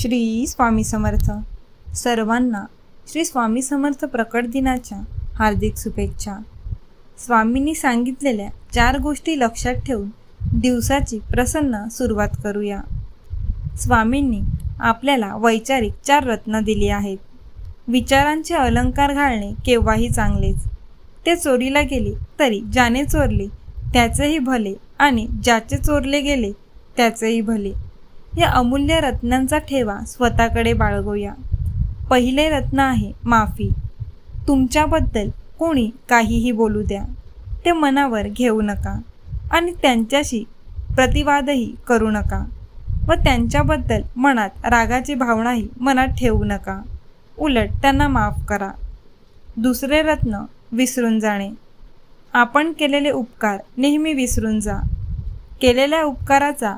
श्री स्वामी समर्थ. सर्वांना श्री स्वामी समर्थ प्रकट दिनाच्या हार्दिक शुभेच्छा. स्वामींनी सांगितलेल्या चार गोष्टी लक्षात ठेवून दिवसाची प्रसन्न सुरुवात करूया. स्वामींनी आपल्याला वैचारिक चार रत्न दिली आहेत. विचारांचे अलंकार घालणे केव्हाही चांगलेच. ते चोरीला गेले तरी ज्याने चोरले त्याचेही भले आणि ज्याचे चोरले गेले त्याचेही भले. या अमूल्य रत्नांचा ठेवा स्वतःकडे बाळगूया. पहिले रत्न आहे माफी. तुमच्याबद्दल कोणी काहीही बोलू द्या. ते मनावर घेऊ नका आणि त्यांच्याशी प्रतिवादही करू नका व त्यांच्याबद्दल मनात रागाची भावनाही मनात ठेवू नका. उलट त्यांना माफ करा. दुसरे रत्न विसरून जाणे. आपण केलेले उपकार नेहमी विसरून जा. केलेल्या उपकाराचा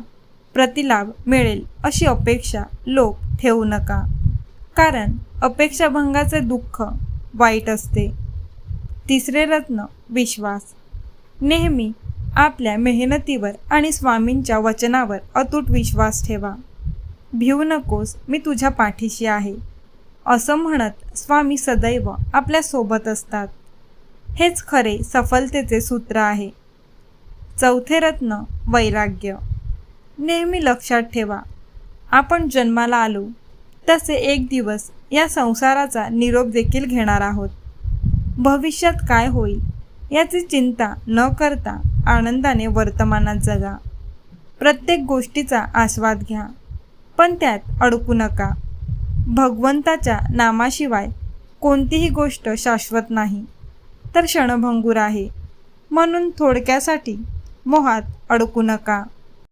प्रतिलाभ मिळेल अशी अपेक्षा लोक ठेवू नका. कारण अपेक्षाभंगाचे दुःख वाईट असते. तिसरे रत्न विश्वास. नेहमी आपल्या मेहनतीवर आणि स्वामींच्या वचनावर अतूट विश्वास ठेवा. भिवू नकोस मी तुझ्या पाठीशी आहे. असं म्हणत स्वामी सदैव आपल्यासोबत असतात. हेच खरे सफलतेचे सूत्र आहे. चौथे रत्न वैराग्य. नेहमी लक्षात ठेवा. आपण जन्माला आलो तसे एक दिवस या संसाराचा निरोप देखील घेणार आहोत. भविष्यात काय होईल याची चिंता न करता आनंदाने वर्तमानात जगा. प्रत्येक गोष्टीचा आस्वाद घ्या पण त्यात अडकू नका. भगवंताच्या नामाशिवाय कोणतीही गोष्ट शाश्वत नाही तर क्षणभंगूर आहे. म्हणून थोडक्यासाठी मोहात अडकू नका.